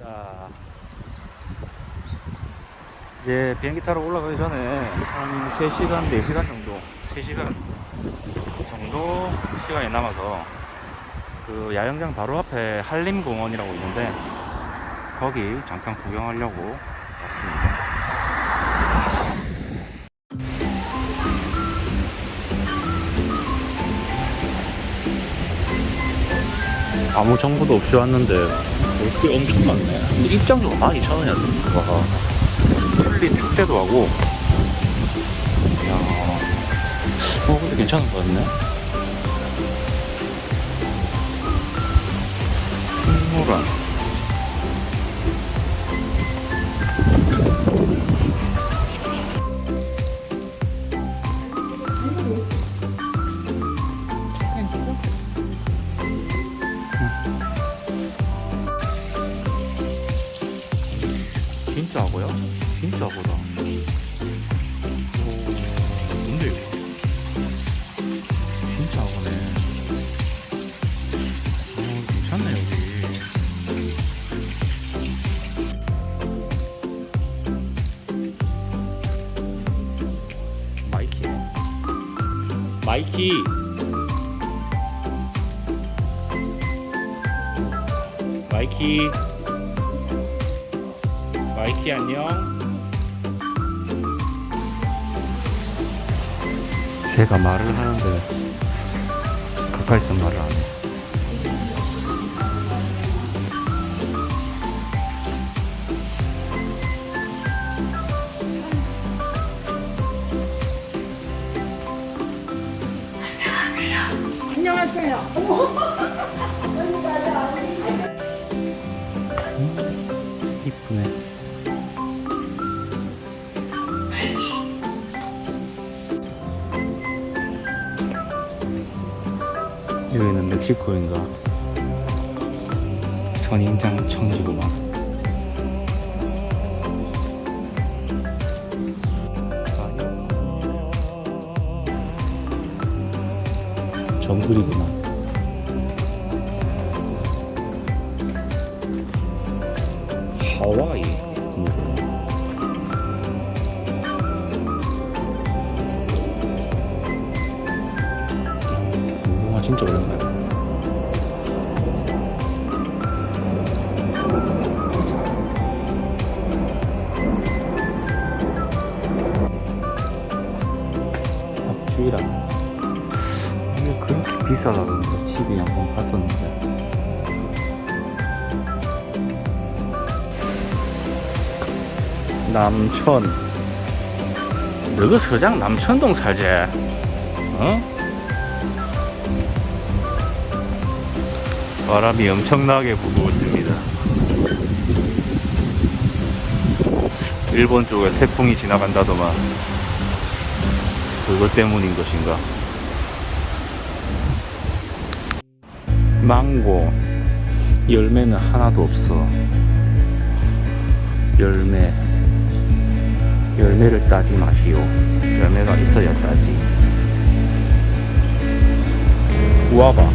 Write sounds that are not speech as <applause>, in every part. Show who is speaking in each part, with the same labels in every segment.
Speaker 1: 자, 이제 비행기 타러 올라가기 전에 한 3시간, 4시간 정도, 3시간 정도 시간이 남아서 그 야영장 바로 앞에 한림공원이라고 있는데 거기 잠깐 구경하려고 왔습니다. 아무 정보도 없이 왔는데 볼게 엄청 많네. 근데 입장료가 12,000원이야. 와. 풀린 축제도 하고. 야. 어, 근데 괜찮은 것 같네. 식물원. 마이키. 마이키 안녕. 걔가 말을 하는데 가까이서 말을 안 해.
Speaker 2: 안녕하세요.
Speaker 1: 이쁘네. <laughs> 멕시코인가? 선인장 청지구만. 정글이구만. 하와이. 주희랑 이게 그렇게 비싸다던데 TV 한번 봤었는데 남촌 너그 서장 남천동 살지? 어? 바람이 엄청나게 불고 있습니다. 일본 쪽에 태풍이 지나간다더만 그것 때문인 것인가? 망고 열매는 하나도 없어. 열매 열매를 따지 마시오. 열매가 있어야 따지. 구워봐.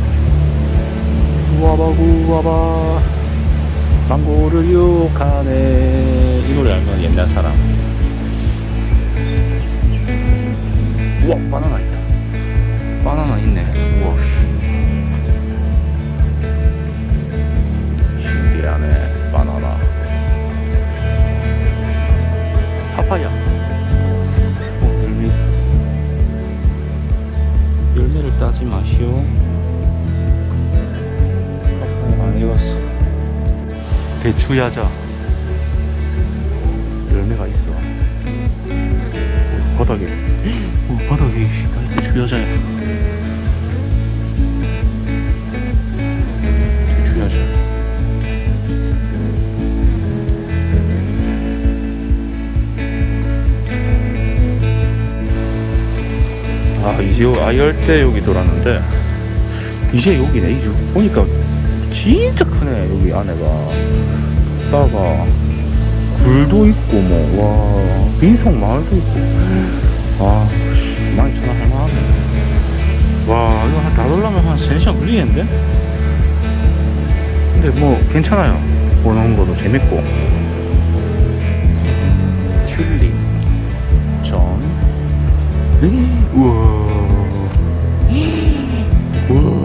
Speaker 1: 구워봐, 구워봐. 망고를 유혹하네. 이 노래 알면 옛날 사람. 우와, 바나나 있다. 바나나 있네. 우와, 씨. 신기하네, 바나나. 파파야. 어, 열매 있어. 열매를 따지 마시오. 파파야 안 익었어. 대추야자. 열매가 있어. 어, 바닥에. 어, 바닥에 다 대추야자야. 대추야자. 아 이제 요 아열대 여기 돌았는데 이제 여기네 이제 보니까 진짜 크네 여기 안에가 다가 굴도 있고 뭐와 빈속 마을도 있고. 아 씨, 12,000원 할만하네. 와 이거 한다 돌려면 한 3시간 걸리겠는데? 근데 뭐 괜찮아요. 보는 것도 재밌고. 튤립 전. 에이, 우와. <gasps> 우와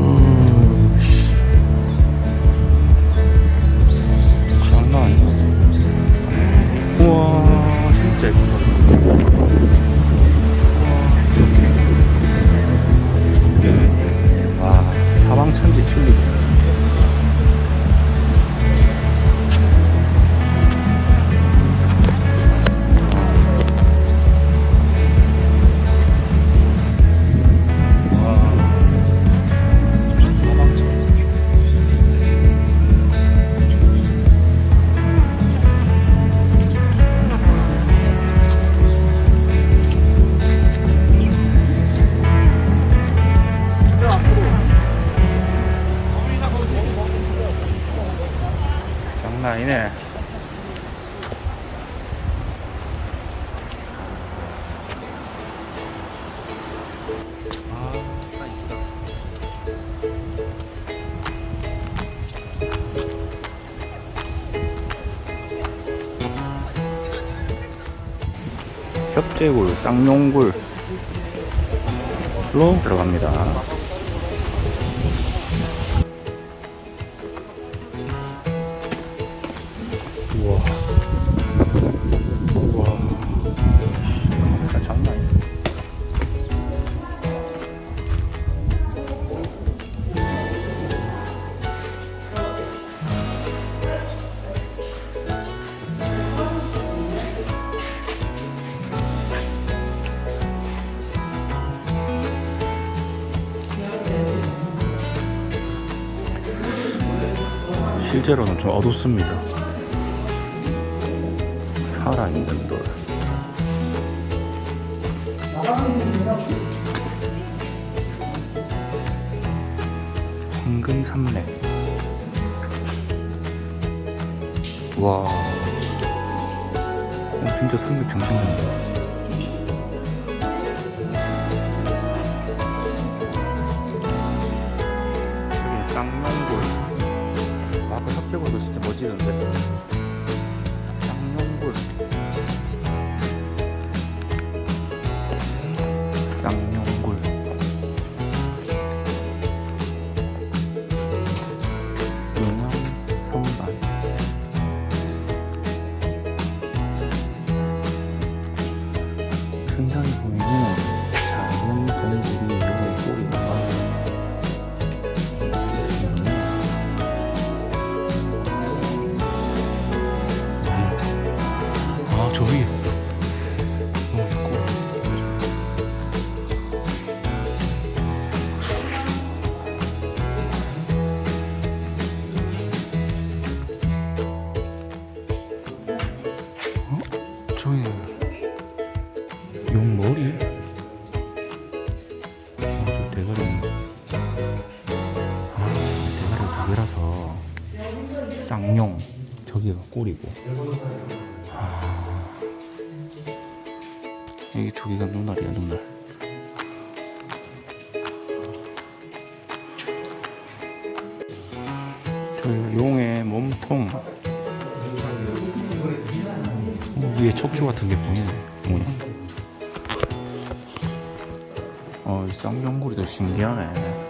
Speaker 1: 협재굴, 쌍용굴로 들어갑니다. 실제로는 좀 어둡습니다. 살아있는 돌. 황금 삼례. 와. 어, 진짜 삼백 정신인다. 쌍용 저기가 꼬리고 아, 두 개가 눈알이야 눈알 저 용의 몸통 어, 위에 척추 같은 게 보이네. 뭐야? 어, 이 쌍용구리도 신기하네.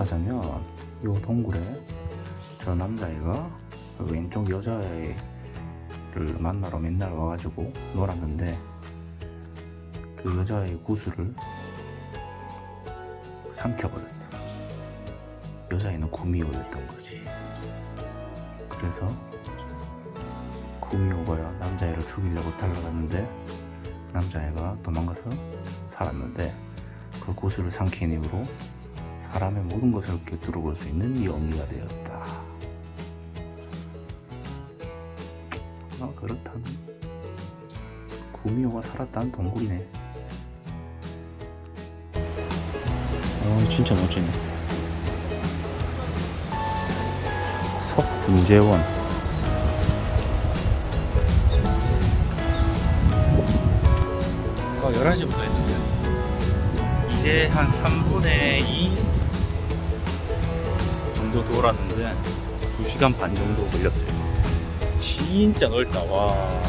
Speaker 1: 하자면 요 동굴에 저 남자애가 그 왼쪽 여자애를 만나러 맨날 와가지고 놀았는데 그 여자의 구슬을 삼켜버렸어. 여자애는 구미호였던 거지. 그래서 구미호가 남자애를 죽이려고 달려갔는데 남자애가 도망가서 살았는데 그 구슬을 삼킨 이후로 사람의 모든 것을 꿰뚫어 볼 수 있는 영이가 되었다. 아 그렇다면 구미호가 살았다는 동굴이네. 어 진짜 멋지네. 석분재원. 어 11시부터 했는데 이제 한 3분의 2 정도 돌았는데 2시간 반 정도 걸렸어요. 진짜 넓다, 와.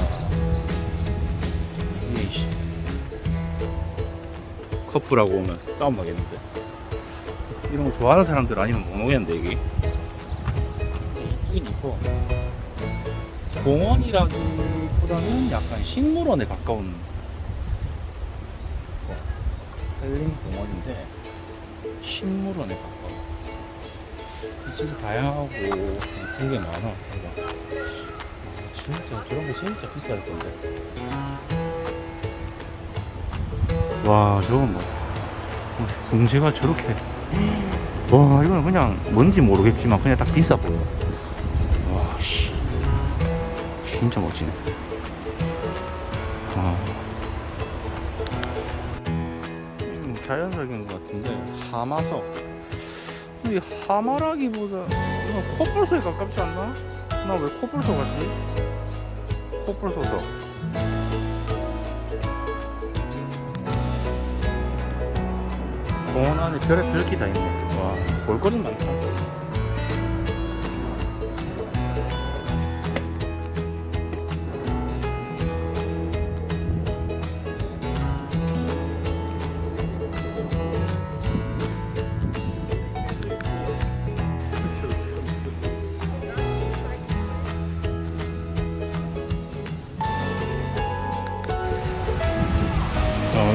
Speaker 1: 이씨. 커플하고 오면 싸움 나겠는데. 이런 거 좋아하는 사람들 아니면 못 오겠는데, 이게. 근데 이쁘긴 이뻐. 공원이라기보다는 약간 식물원에 가까운 거. 헬링 공원인데, 식물원에 가까워. 진짜 다양하고 그런 게 많아. 그러니까. 진짜 저런 거 진짜 비쌀 건데. 와 저건 뭐 어, 붕재가 저렇게 와 이거는 그냥 뭔지 모르겠지만 그냥 딱 비싸 보여. 와씨 진짜 멋지네. 아. 음, 자연적인 것 같은데 하마석. 이 하마라기보다 이건 코뿔소에 가깝지 않나? 나 왜 코뿔소 같지? 코뿔소서. 공원 안에 별의 별 게 다 있네. 와, 볼거리 많다.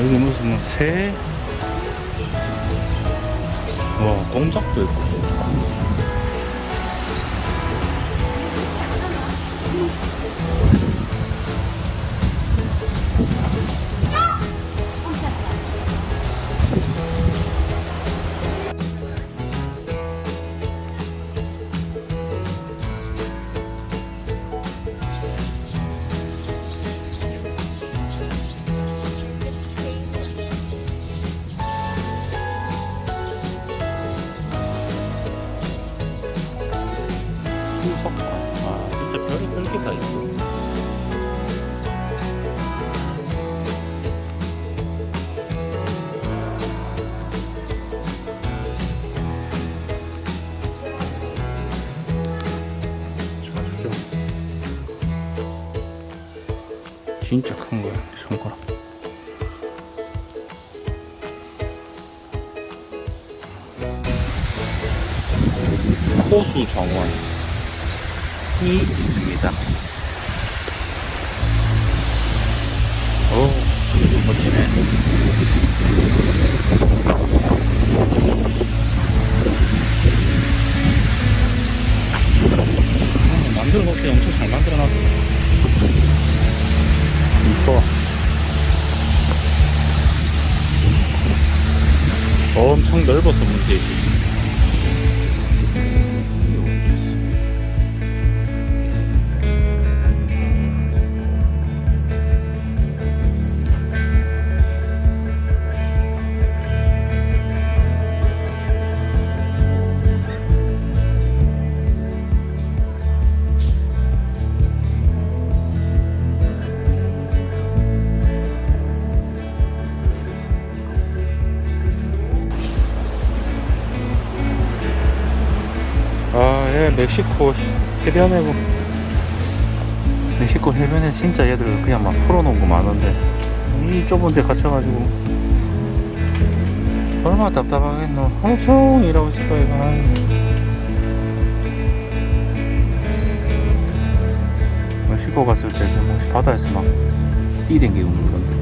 Speaker 1: 여기 무슨 뭐 새, 와, 공작도 있고. 다 있어. 자수정. 진짜 큰 거야, 손가락. 호수 정원. 이 있습니다. 오, 멋지네. 아, 만들어 놓기 엄청 잘 만들어 놨어. 이뻐. 엄청 넓어서 문제지. 아, 예, 멕시코 시- 해변에 뭐 멕시코 해변에 진짜 얘들 그냥 막 풀어놓은 거 많은데. 이 좁은 데 갇혀가지고. 얼마나 답답하겠노. 하루 종일 일하고 있을 거야 이거. 멕시코 갔을 때그 뭐 바다에서 막 뛰댕기고 그런데